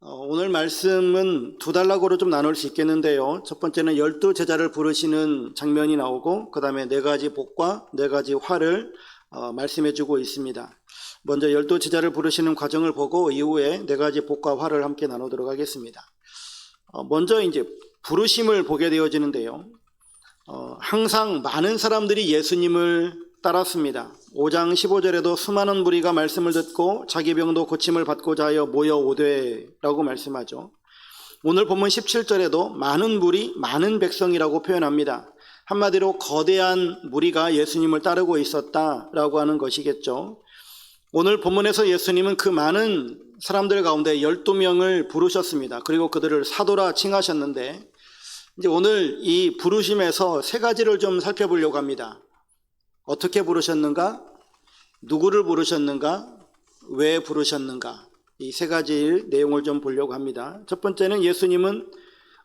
어, 오늘 말씀은 두 단락으로 좀 나눌 수 있겠는데요. 첫 번째는 열두 제자를 부르시는 장면이 나오고, 그 다음에 네 가지 복과 네 가지 화를 어, 말씀해 주고 있습니다. 먼저 열두 제자를 부르시는 과정을 보고 이후에 네 가지 복과 화를 함께 나누도록 하겠습니다. 어, 먼저 이제 부르심을 보게 되어지는데요. 어, 항상 많은 사람들이 예수님을 따랐습니다. 5장 15절에도 수많은 무리가 말씀을 듣고 자기 병도 고침을 받고자 하여 모여 오되라고 말씀하죠. 오늘 본문 17절에도 많은 무리, 많은 백성이라고 표현합니다. 한마디로 거대한 무리가 예수님을 따르고 있었다라고 하는 것이겠죠. 오늘 본문에서 예수님은 그 많은 사람들 가운데 12명을 부르셨습니다. 그리고 그들을 사도라 칭하셨는데 이제 오늘 이 부르심에서 세 가지를 좀 살펴보려고 합니다. 어떻게 부르셨는가? 누구를 부르셨는가? 왜 부르셨는가? 이 세 가지 내용을 좀 보려고 합니다. 첫 번째는 예수님은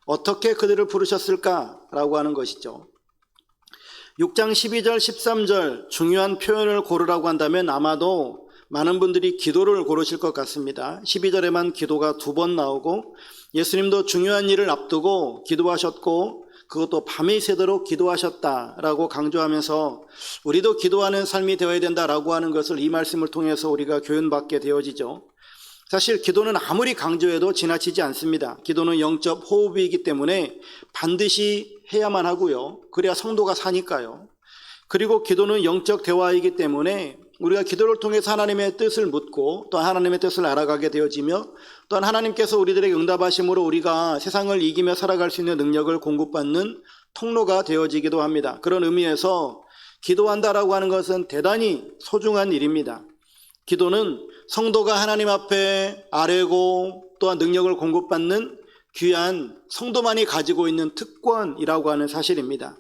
어떻게 그들을 부르셨을까라고 하는 것이죠. 6장 12절, 13절 중요한 표현을 고르라고 한다면 아마도 많은 분들이 기도를 고르실 것 같습니다. 12절에만 기도가 두 번 나오고 예수님도 중요한 일을 앞두고 기도하셨고 그것도 밤이 새도록 기도하셨다라고 강조하면서 우리도 기도하는 삶이 되어야 된다라고 하는 것을 이 말씀을 통해서 우리가 교훈받게 되어지죠. 사실 기도는 아무리 강조해도 지나치지 않습니다. 기도는 영적 호흡이기 때문에 반드시 해야만 하고요. 그래야 성도가 사니까요. 그리고 기도는 영적 대화이기 때문에 우리가 기도를 통해서 하나님의 뜻을 묻고 또 하나님의 뜻을 알아가게 되어지며 또한 하나님께서 우리들에게 응답하심으로 우리가 세상을 이기며 살아갈 수 있는 능력을 공급받는 통로가 되어지기도 합니다. 그런 의미에서 기도한다라고 하는 것은 대단히 소중한 일입니다. 기도는 성도가 하나님 앞에 아뢰고 또한 능력을 공급받는 귀한 성도만이 가지고 있는 특권이라고 하는 사실입니다.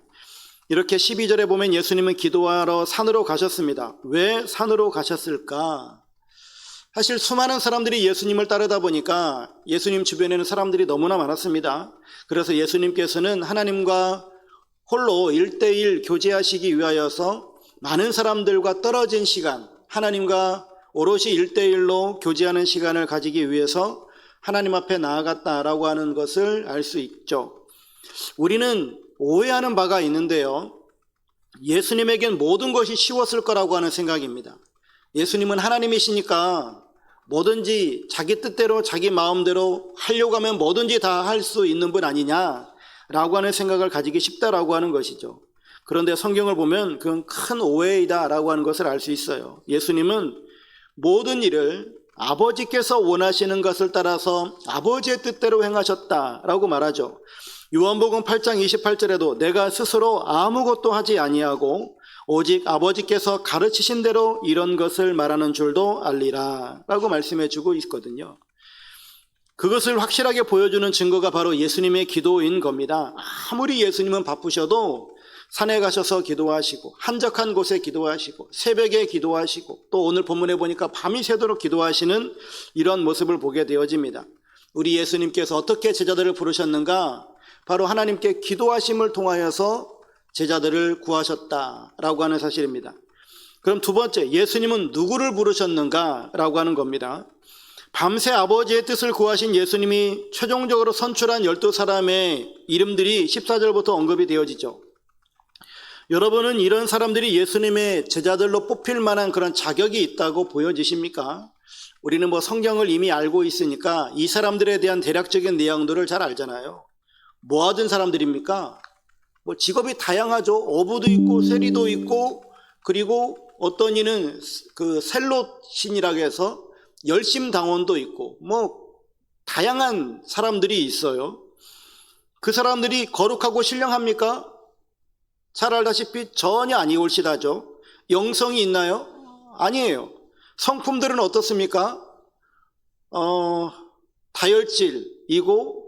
이렇게 12절에 보면 예수님은 기도하러 산으로 가셨습니다. 왜 산으로 가셨을까? 사실 수많은 사람들이 예수님을 따르다 보니까 예수님 주변에는 사람들이 너무나 많았습니다. 그래서 예수님께서는 하나님과 홀로 일대일 교제하시기 위하여서 많은 사람들과 떨어진 시간, 하나님과 오롯이 일대일로 교제하는 시간을 가지기 위해서 하나님 앞에 나아갔다라고 하는 것을 알 수 있죠. 우리는 오해하는 바가 있는데요. 예수님에겐 모든 것이 쉬웠을 거라고 하는 생각입니다. 예수님은 하나님이시니까 뭐든지 자기 뜻대로 자기 마음대로 하려고 하면 뭐든지 다 할 수 있는 분 아니냐라고 하는 생각을 가지기 쉽다라고 하는 것이죠. 그런데 성경을 보면 그건 큰 오해이다라고 하는 것을 알 수 있어요. 예수님은 모든 일을 아버지께서 원하시는 것을 따라서 아버지의 뜻대로 행하셨다라고 말하죠. 요한복음 8장 28절에도 내가 스스로 아무것도 하지 아니하고 오직 아버지께서 가르치신 대로 이런 것을 말하는 줄도 알리라 라고 말씀해 주고 있거든요. 그것을 확실하게 보여주는 증거가 바로 예수님의 기도인 겁니다. 아무리 예수님은 바쁘셔도 산에 가셔서 기도하시고 한적한 곳에 기도하시고 새벽에 기도하시고 또 오늘 본문에 보니까 밤이 새도록 기도하시는 이런 모습을 보게 되어집니다. 우리 예수님께서 어떻게 제자들을 부르셨는가? 바로 하나님께 기도하심을 통하여서 제자들을 구하셨다라고 하는 사실입니다. 그럼 두 번째, 예수님은 누구를 부르셨는가라고 하는 겁니다. 밤새 아버지의 뜻을 구하신 예수님이 최종적으로 선출한 열두 사람의 이름들이 14절부터 언급이 되어지죠. 여러분은 이런 사람들이 예수님의 제자들로 뽑힐 만한 그런 자격이 있다고 보여지십니까? 우리는 뭐 성경을 이미 알고 있으니까 이 사람들에 대한 대략적인 내용들을 잘 알잖아요. 뭐 하던 사람들입니까? 뭐 직업이 다양하죠. 어부도 있고 세리도 있고 그리고 어떤 이는 그 셀롯신이라고 해서 열심 당원도 있고 뭐 다양한 사람들이 있어요. 그 사람들이 거룩하고 신령합니까? 잘 알다시피 전혀 아니올시다죠. 영성이 있나요? 아니에요. 성품들은 어떻습니까? 어, 다혈질이고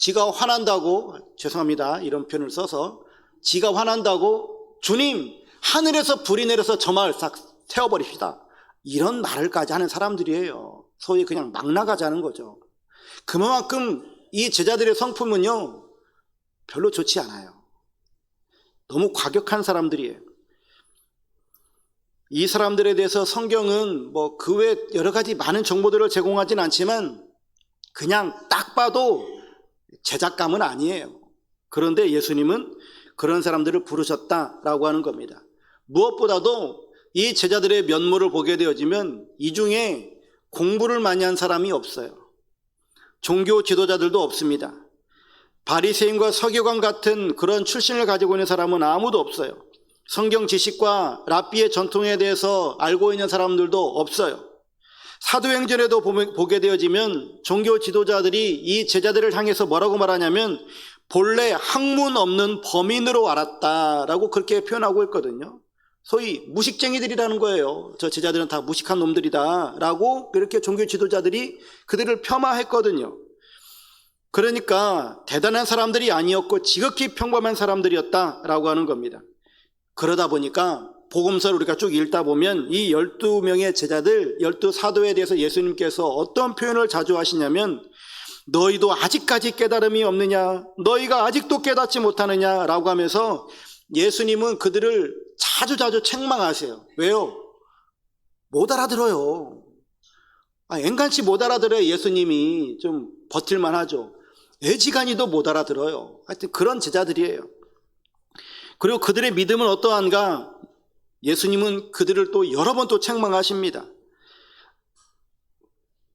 지가 화난다고 죄송합니다. 이런 표현을 써서 지가 화난다고 주님 하늘에서 불이 내려서 저 마을 싹 태워버립시다. 이런 말을까지 하는 사람들이에요. 소위 그냥 막 나가자는 거죠. 그만큼 이 제자들의 성품은요 별로 좋지 않아요. 너무 과격한 사람들이에요. 이 사람들에 대해서 성경은 뭐 그 외 여러 가지 많은 정보들을 제공하진 않지만 그냥 딱 봐도 제작감은 아니에요. 그런데 예수님은 그런 사람들을 부르셨다라고 하는 겁니다. 무엇보다도 이 제자들의 면모를 보게 되어지면 이 중에 공부를 많이 한 사람이 없어요. 종교 지도자들도 없습니다. 바리새인과 서기관 같은 그런 출신을 가지고 있는 사람은 아무도 없어요. 성경 지식과 랍비의 전통에 대해서 알고 있는 사람들도 없어요. 사도행전에도 보게 되어지면 종교 지도자들이 이 제자들을 향해서 뭐라고 말하냐면 본래 학문 없는 범인으로 알았다라고 그렇게 표현하고 있거든요. 소위 무식쟁이들이라는 거예요. 저 제자들은 다 무식한 놈들이다라고 그렇게 종교 지도자들이 그들을 폄하했거든요. 그러니까 대단한 사람들이 아니었고 지극히 평범한 사람들이었다라고 하는 겁니다. 그러다 보니까 복음서를 우리가 쭉 읽다 보면 이 12명의 제자들, 12 사도에 대해서 예수님께서 어떤 표현을 자주 하시냐면 너희도 아직까지 깨달음이 없느냐? 너희가 아직도 깨닫지 못하느냐? 라고 하면서 예수님은 그들을 자주자주 책망하세요. 왜요? 못 알아들어요. 아, 앵간치 못 알아들어야 예수님이 좀 버틸만 하죠. 애지간히도 못 알아들어요. 하여튼 그런 제자들이에요. 그리고 그들의 믿음은 어떠한가? 예수님은 그들을 또 여러 번 또 책망하십니다.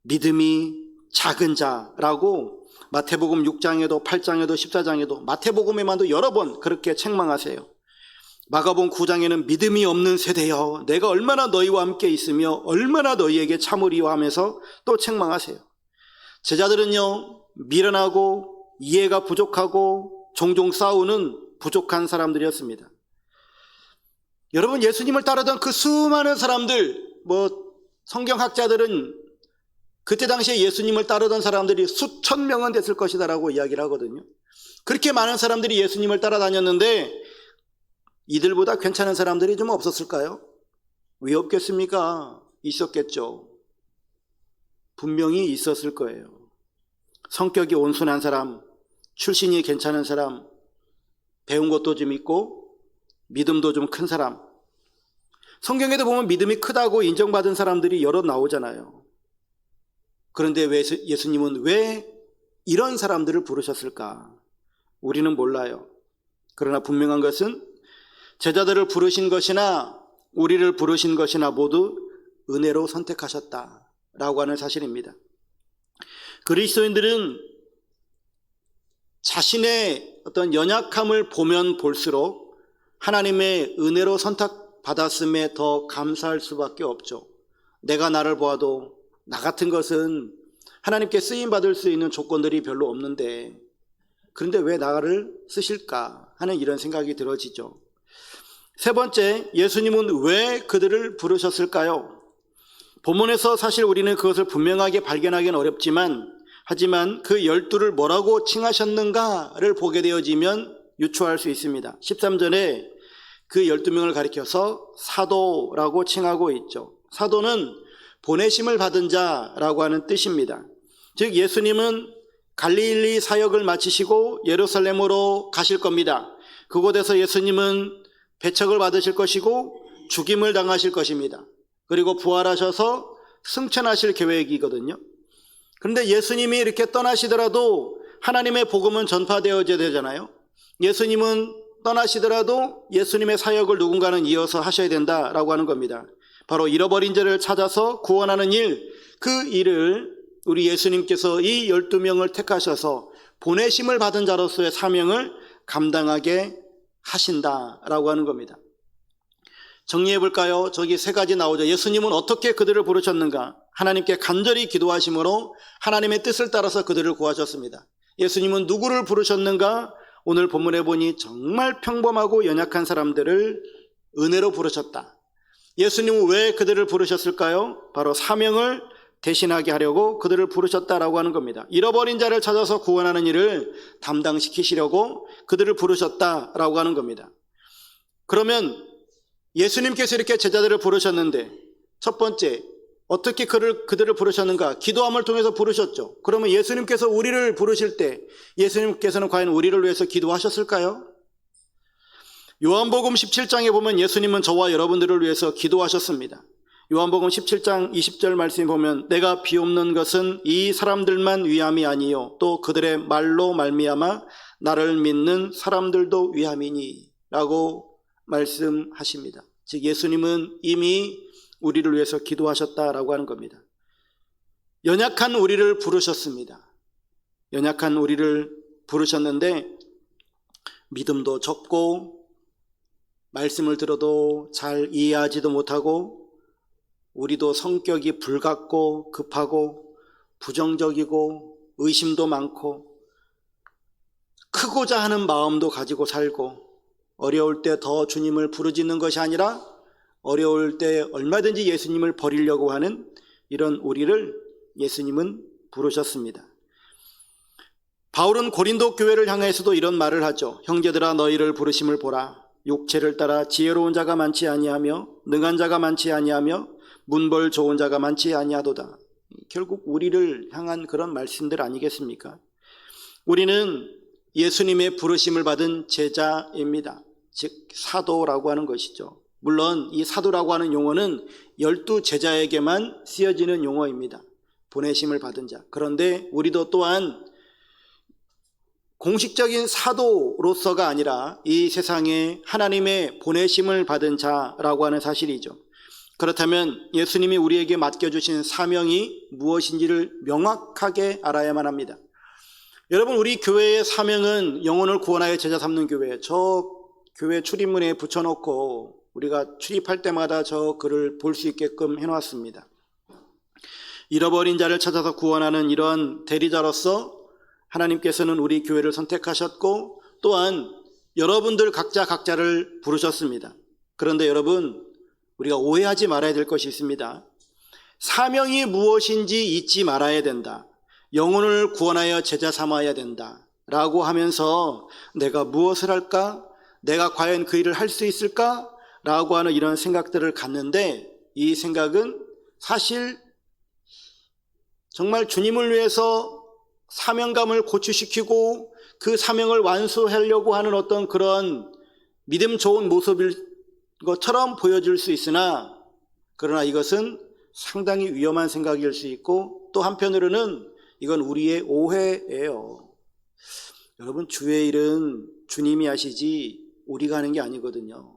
믿음이 작은 자라고 마태복음 6장에도 8장에도 14장에도 마태복음에만도 여러 번 그렇게 책망하세요. 마가복음 9장에는 믿음이 없는 세대여 내가 얼마나 너희와 함께 있으며 얼마나 너희에게 참으리와 하면서 또 책망하세요. 제자들은요 미련하고 이해가 부족하고 종종 싸우는 부족한 사람들이었습니다. 여러분 예수님을 따르던 그 수많은 사람들 뭐 성경학자들은 그때 당시에 예수님을 따르던 사람들이 수천 명은 됐을 것이다라고 이야기를 하거든요. 그렇게 많은 사람들이 예수님을 따라다녔는데 이들보다 괜찮은 사람들이 좀 없었을까요? 왜 없겠습니까? 있었겠죠. 분명히 있었을 거예요. 성격이 온순한 사람, 출신이 괜찮은 사람, 배운 것도 좀 있고, 믿음도 좀 큰 사람. 성경에도 보면 믿음이 크다고 인정받은 사람들이 여러 나오잖아요. 그런데 왜 예수님은 왜 이런 사람들을 부르셨을까? 우리는 몰라요. 그러나 분명한 것은 제자들을 부르신 것이나 우리를 부르신 것이나 모두 은혜로 선택하셨다 라고 하는 사실입니다. 그리스도인들은 자신의 어떤 연약함을 보면 볼수록 하나님의 은혜로 선택받았음에 더 감사할 수밖에 없죠. 내가 나를 보아도 나 같은 것은 하나님께 쓰임 받을 수 있는 조건들이 별로 없는데 그런데 왜 나를 쓰실까 하는 이런 생각이 들어지죠. 세 번째, 예수님은 왜 그들을 부르셨을까요? 본문에서 사실 우리는 그것을 분명하게 발견하기는 어렵지만 하지만 그 열두를 뭐라고 칭하셨는가를 보게 되어지면 유추할 수 있습니다. 13절에 그 열두 명을 가리켜서 사도라고 칭하고 있죠. 사도는 보내심을 받은 자라고 하는 뜻입니다. 즉 예수님은 갈릴리 사역을 마치시고 예루살렘으로 가실 겁니다. 그곳에서 예수님은 배척을 받으실 것이고 죽임을 당하실 것입니다. 그리고 부활하셔서 승천하실 계획이거든요. 그런데 예수님이 이렇게 떠나시더라도 하나님의 복음은 전파되어져야 되잖아요. 예수님은 떠나시더라도 예수님의 사역을 누군가는 이어서 하셔야 된다라고 하는 겁니다. 바로 잃어버린 자를 찾아서 구원하는 일, 그 일을 우리 예수님께서 이 12명을 택하셔서 보내심을 받은 자로서의 사명을 감당하게 하신다라고 하는 겁니다. 정리해 볼까요? 저기 세 가지 나오죠. 예수님은 어떻게 그들을 부르셨는가? 하나님께 간절히 기도하심으로 하나님의 뜻을 따라서 그들을 구하셨습니다. 예수님은 누구를 부르셨는가? 오늘 본문에 보니 정말 평범하고 연약한 사람들을 은혜로 부르셨다. 예수님은 왜 그들을 부르셨을까요? 바로 사명을 대신하게 하려고 그들을 부르셨다라고 하는 겁니다. 잃어버린 자를 찾아서 구원하는 일을 담당시키시려고 그들을 부르셨다라고 하는 겁니다. 그러면 예수님께서 이렇게 제자들을 부르셨는데 첫 번째 어떻게 그를 그들을 부르셨는가? 기도함을 통해서 부르셨죠. 그러면 예수님께서 우리를 부르실 때 예수님께서는 과연 우리를 위해서 기도하셨을까요? 요한복음 17장에 보면 예수님은 저와 여러분들을 위해서 기도하셨습니다. 요한복음 17장 20절 말씀에 보면 내가 비옵는 것은 이 사람들만 위함이 아니요 또 그들의 말로 말미암아 나를 믿는 사람들도 위함이니라고 말씀하십니다. 즉 예수님은 이미 우리를 위해서 기도하셨다라고 하는 겁니다. 연약한 우리를 부르셨습니다. 연약한 우리를 부르셨는데 믿음도 적고 말씀을 들어도 잘 이해하지도 못하고 우리도 성격이 불같고 급하고 부정적이고 의심도 많고 크고자 하는 마음도 가지고 살고 어려울 때 더 주님을 부르짖는 것이 아니라 어려울 때 얼마든지 예수님을 버리려고 하는 이런 우리를 예수님은 부르셨습니다. 바울은 고린도 교회를 향해서도 이런 말을 하죠. 형제들아 너희를 부르심을 보라. 육체를 따라 지혜로운 자가 많지 아니하며 능한 자가 많지 아니하며 문벌 좋은 자가 많지 아니하도다. 결국 우리를 향한 그런 말씀들 아니겠습니까? 우리는 예수님의 부르심을 받은 제자입니다. 즉 사도라고 하는 것이죠. 물론 이 사도라고 하는 용어는 열두 제자에게만 쓰여지는 용어입니다. 보내심을 받은 자. 그런데 우리도 또한 공식적인 사도로서가 아니라 이 세상에 하나님의 보내심을 받은 자라고 하는 사실이죠. 그렇다면 예수님이 우리에게 맡겨주신 사명이 무엇인지를 명확하게 알아야만 합니다. 여러분, 우리 교회의 사명은 영혼을 구원하여 제자 삼는 교회. 저 교회 출입문에 붙여놓고 우리가 출입할 때마다 저 글을 볼 수 있게끔 해놓았습니다. 잃어버린 자를 찾아서 구원하는 이런 대리자로서 하나님께서는 우리 교회를 선택하셨고 또한 여러분들 각자 각자를 부르셨습니다. 그런데 여러분, 우리가 오해하지 말아야 될 것이 있습니다. 사명이 무엇인지 잊지 말아야 된다. 영혼을 구원하여 제자 삼아야 된다. 라고 하면서 내가 무엇을 할까? 내가 과연 그 일을 할 수 있을까? 라고 하는 이런 생각들을 갖는데 이 생각은 사실 정말 주님을 위해서 사명감을 고취시키고 그 사명을 완수하려고 하는 어떤 그런 믿음 좋은 모습일 것처럼 보여질 수 있으나 그러나 이것은 상당히 위험한 생각일 수 있고 또 한편으로는 이건 우리의 오해예요. 여러분 주의 일은 주님이 하시지 우리가 하는 게 아니거든요.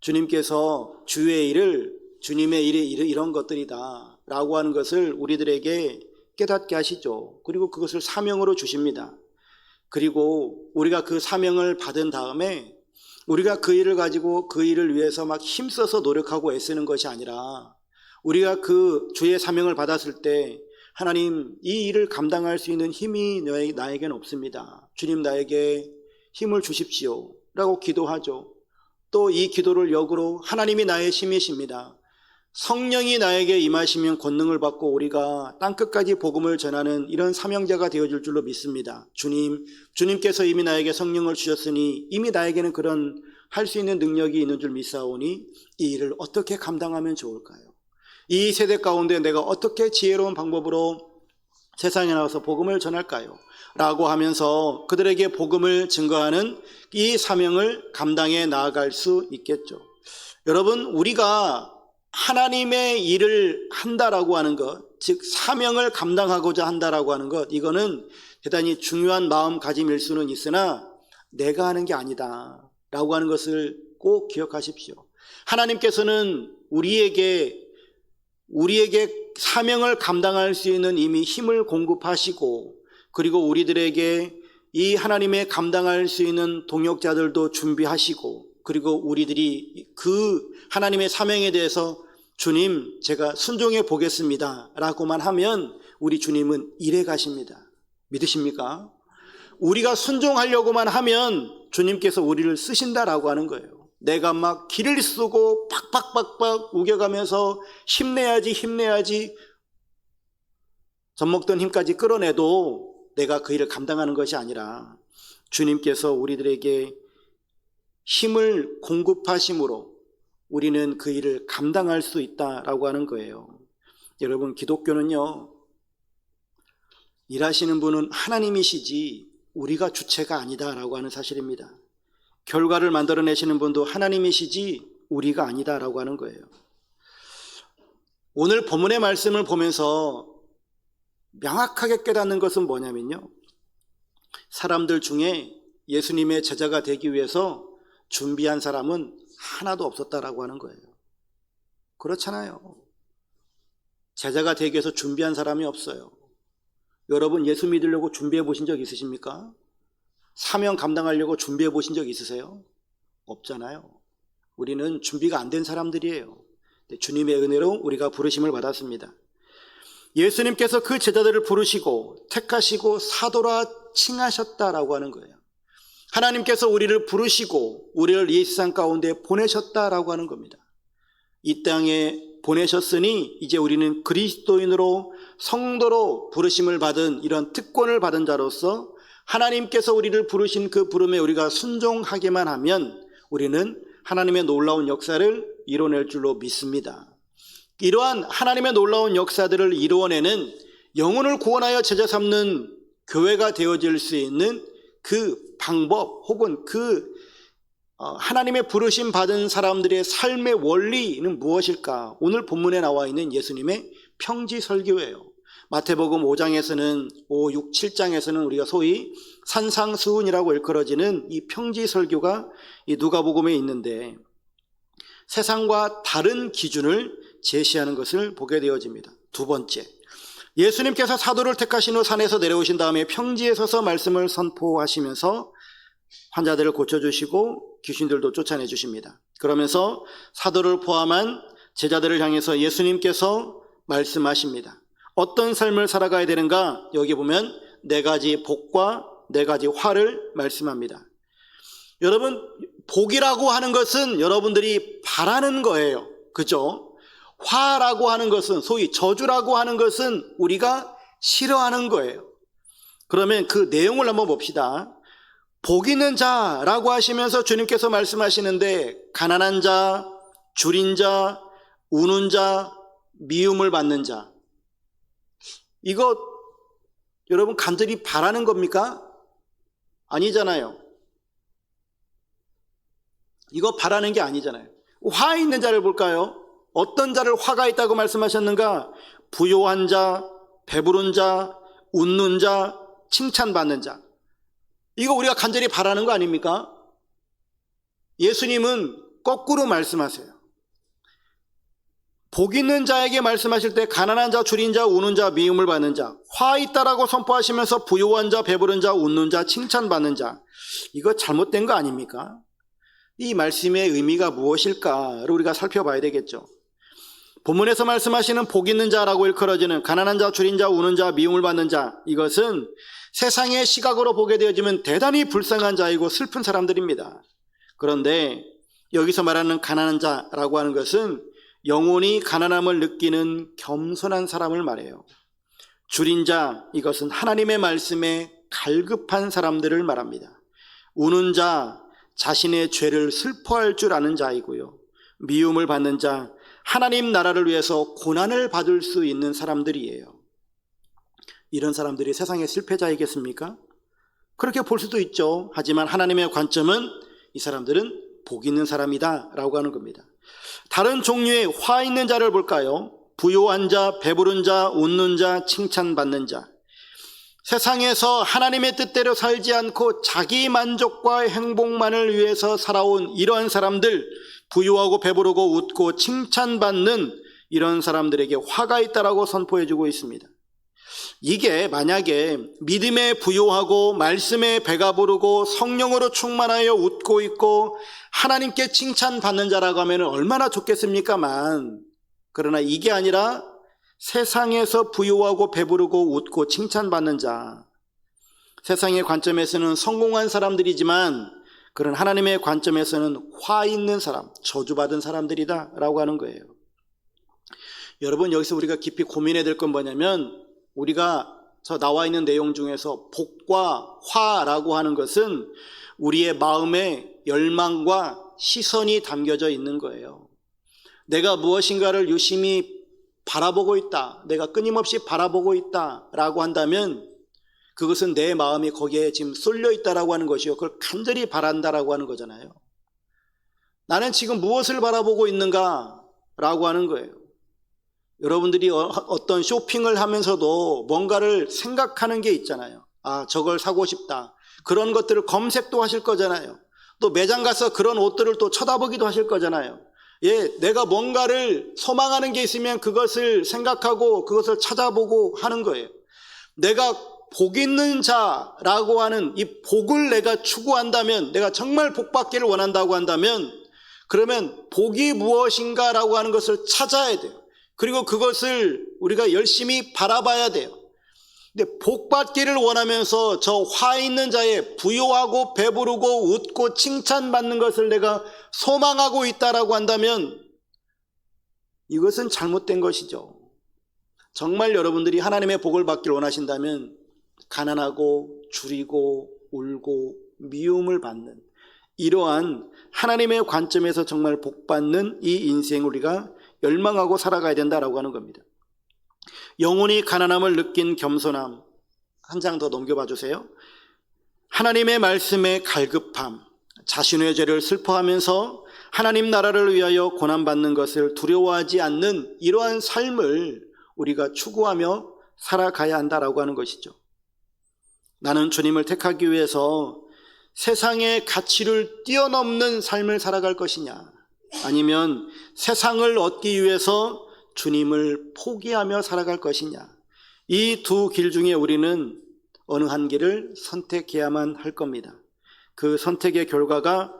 주님께서 주의 일을 주님의 일이 이런 것들이다 라고 하는 것을 우리들에게 깨닫게 하시죠. 그리고 그것을 사명으로 주십니다. 그리고 우리가 그 사명을 받은 다음에 우리가 그 일을 가지고 그 일을 위해서 막 힘써서 노력하고 애쓰는 것이 아니라 우리가 그 주의 사명을 받았을 때 하나님 이 일을 감당할 수 있는 힘이 나에게는 없습니다. 주님 나에게 힘을 주십시오. 라고 기도하죠. 또 이 기도를 역으로 하나님이 나의 힘이십니다. 성령이 나에게 임하시면 권능을 받고 우리가 땅끝까지 복음을 전하는 이런 사명자가 되어줄 줄로 믿습니다. 주님, 주님께서 이미 나에게 성령을 주셨으니 이미 나에게는 그런 할 수 있는 능력이 있는 줄 믿사오니 이 일을 어떻게 감당하면 좋을까요? 이 세대 가운데 내가 어떻게 지혜로운 방법으로 세상에 나와서 복음을 전할까요? 라고 하면서 그들에게 복음을 증거하는 이 사명을 감당해 나아갈 수 있겠죠. 여러분, 우리가 하나님의 일을 한다라고 하는 것, 즉 사명을 감당하고자 한다라고 하는 것, 이거는 대단히 중요한 마음가짐일 수는 있으나 내가 하는 게 아니다 라고 하는 것을 꼭 기억하십시오. 하나님께서는 우리에게 우리에게 사명을 감당할 수 있는 이미 힘을 공급하시고 그리고 우리들에게 이 하나님의 감당할 수 있는 동역자들도 준비하시고 그리고 우리들이 그 하나님의 사명에 대해서 주님, 제가 순종해 보겠습니다. 라고만 하면 우리 주님은 일해 가십니다. 믿으십니까? 우리가 순종하려고만 하면 주님께서 우리를 쓰신다라고 하는 거예요. 내가 막 길을 쓰고 팍팍팍팍 우겨가면서 힘내야지, 힘내야지. 젖먹던 힘까지 끌어내도 내가 그 일을 감당하는 것이 아니라 주님께서 우리들에게 힘을 공급하심으로 우리는 그 일을 감당할 수 있다라고 하는 거예요. 여러분, 기독교는요, 일하시는 분은 하나님이시지 우리가 주체가 아니다라고 하는 사실입니다. 결과를 만들어내시는 분도 하나님이시지 우리가 아니다라고 하는 거예요. 오늘 본문의 말씀을 보면서 명확하게 깨닫는 것은 뭐냐면요. 사람들 중에 예수님의 제자가 되기 위해서 준비한 사람은 하나도 없었다라고 하는 거예요. 그렇잖아요. 제자가 되기 위해서 준비한 사람이 없어요. 여러분 예수 믿으려고 준비해 보신 적 있으십니까? 사명 감당하려고 준비해 보신 적 있으세요? 없잖아요. 우리는 준비가 안 된 사람들이에요. 주님의 은혜로 우리가 부르심을 받았습니다. 예수님께서 그 제자들을 부르시고 택하시고 사도라 칭하셨다라고 하는 거예요. 하나님께서 우리를 부르시고 우리를 이 세상 가운데 보내셨다라고 하는 겁니다. 이 땅에 보내셨으니 이제 우리는 그리스도인으로 성도로 부르심을 받은 이런 특권을 받은 자로서 하나님께서 우리를 부르신 그 부름에 우리가 순종하기만 하면 우리는 하나님의 놀라운 역사를 이뤄낼 줄로 믿습니다. 이러한 하나님의 놀라운 역사들을 이루어내는 영혼을 구원하여 제자 삼는 교회가 되어질 수 있는 그 방법 혹은 그 어, 하나님의 부르심 받은 사람들의 삶의 원리는 무엇일까? 오늘 본문에 나와 있는 예수님의 평지 설교예요. 마태복음 5장에서는 5, 6, 7장에서는 우리가 소위 산상수훈이라고 일컬어지는 이 평지 설교가 이 누가복음에 있는데 세상과 다른 기준을 제시하는 것을 보게 되어집니다. 두 번째, 예수님께서 사도를 택하신 후 산에서 내려오신 다음에 평지에 서서 말씀을 선포하시면서 환자들을 고쳐주시고 귀신들도 쫓아내 주십니다. 그러면서 사도를 포함한 제자들을 향해서 예수님께서 말씀하십니다. 어떤 삶을 살아가야 되는가? 여기 보면 네 가지 복과 네 가지 화를 말씀합니다. 여러분, 복이라고 하는 것은 여러분들이 바라는 거예요. 그죠? 화라고 하는 것은, 소위 저주라고 하는 것은 우리가 싫어하는 거예요. 그러면 그 내용을 한번 봅시다. 복 있는 자라고 하시면서 주님께서 말씀하시는데, 가난한 자, 줄인 자, 우는 자, 미움을 받는 자. 이거 여러분 간절히 바라는 겁니까? 아니잖아요. 이거 바라는 게 아니잖아요. 화 있는 자를 볼까요? 어떤 자를 화가 있다고 말씀하셨는가? 부요한 자, 배부른 자, 웃는 자, 칭찬받는 자. 이거 우리가 간절히 바라는 거 아닙니까? 예수님은 거꾸로 말씀하세요. 복 있는 자에게 말씀하실 때 가난한 자, 줄인 자, 우는 자, 미움을 받는 자, 화 있다라고 선포하시면서 부요한 자, 배부른 자, 웃는 자, 칭찬받는 자. 이거 잘못된 거 아닙니까? 이 말씀의 의미가 무엇일까를 우리가 살펴봐야 되겠죠. 본문에서 말씀하시는 복 있는 자라고 일컬어지는 가난한 자, 줄인 자, 우는 자, 미움을 받는 자. 이것은 세상의 시각으로 보게 되어지면 대단히 불쌍한 자이고 슬픈 사람들입니다. 그런데 여기서 말하는 가난한 자라고 하는 것은 영혼이 가난함을 느끼는 겸손한 사람을 말해요. 줄인 자, 이것은 하나님의 말씀에 갈급한 사람들을 말합니다. 우는 자, 자신의 죄를 슬퍼할 줄 아는 자이고요. 미움을 받는 자, 하나님 나라를 위해서 고난을 받을 수 있는 사람들이에요. 이런 사람들이 세상의 실패자이겠습니까? 그렇게 볼 수도 있죠. 하지만 하나님의 관점은 이 사람들은 복 있는 사람이다 라고 하는 겁니다. 다른 종류의 화 있는 자를 볼까요? 부요한 자, 배부른 자, 웃는 자, 칭찬받는 자. 세상에서 하나님의 뜻대로 살지 않고 자기 만족과 행복만을 위해서 살아온 이러한 사람들, 부유하고 배부르고 웃고 칭찬받는 이런 사람들에게 화가 있다라고 선포해주고 있습니다. 이게 만약에 믿음에 부요하고 말씀에 배가 부르고 성령으로 충만하여 웃고 있고 하나님께 칭찬받는 자라고 하면 얼마나 좋겠습니까만 그러나 이게 아니라 세상에서 부유하고 배부르고 웃고 칭찬받는 자 세상의 관점에서는 성공한 사람들이지만 그런 하나님의 관점에서는 화 있는 사람, 저주받은 사람들이다 라고 하는 거예요. 여러분 여기서 우리가 깊이 고민해야 될 건 뭐냐면 우리가 저 나와 있는 내용 중에서 복과 화라고 하는 것은 우리의 마음에 열망과 시선이 담겨져 있는 거예요. 내가 무엇인가를 유심히 바라보고 있다. 내가 끊임없이 바라보고 있다. 라고 한다면 그것은 내 마음이 거기에 지금 쏠려 있다라고 하는 것이요. 그걸 간절히 바란다라고 하는 거잖아요. 나는 지금 무엇을 바라보고 있는가? 라고 하는 거예요. 여러분들이 어- 어떤 쇼핑을 하면서도 뭔가를 생각하는 게 있잖아요. 아, 저걸 사고 싶다. 그런 것들을 검색도 하실 거잖아요. 또 매장 가서 그런 옷들을 또 쳐다보기도 하실 거잖아요. 예, 내가 뭔가를 소망하는 게 있으면 그것을 생각하고 그것을 찾아보고 하는 거예요. 내가 복 있는 자라고 하는 이 복을 내가 추구한다면, 내가 정말 복 받기를 원한다고 한다면, 그러면 복이 무엇인가라고 하는 것을 찾아야 돼요. 그리고 그것을 우리가 열심히 바라봐야 돼요. 근데 복 받기를 원하면서 저 화 있는 자의 부요하고 배부르고 웃고 칭찬받는 것을 내가 소망하고 있다라고 한다면 이것은 잘못된 것이죠. 정말 여러분들이 하나님의 복을 받기를 원하신다면 가난하고 줄이고 울고 미움을 받는 이러한 하나님의 관점에서 정말 복받는 이 인생 우리가 열망하고 살아가야 된다라고 하는 겁니다. 영혼이 가난함을 느낀 겸손함 한 장 더 넘겨봐 주세요. 하나님의 말씀에 갈급함, 자신의 죄를 슬퍼하면서 하나님 나라를 위하여 고난받는 것을 두려워하지 않는 이러한 삶을 우리가 추구하며 살아가야 한다라고 하는 것이죠. 나는 주님을 택하기 위해서 세상의 가치를 뛰어넘는 삶을 살아갈 것이냐, 아니면 세상을 얻기 위해서 주님을 포기하며 살아갈 것이냐. 이 두 길 중에 우리는 어느 한 길을 선택해야만 할 겁니다. 그 선택의 결과가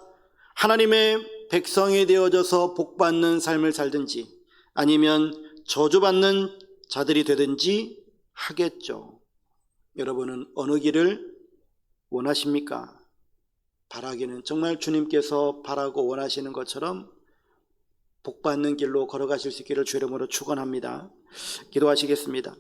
하나님의 백성이 되어져서 복받는 삶을 살든지 아니면 저주받는 자들이 되든지 하겠죠. 여러분은 어느 길을 원하십니까? 바라기는 정말 주님께서 바라고 원하시는 것처럼 복받는 길로 걸어가실 수 있기를 주이름으로 축원합니다. 기도하시겠습니다.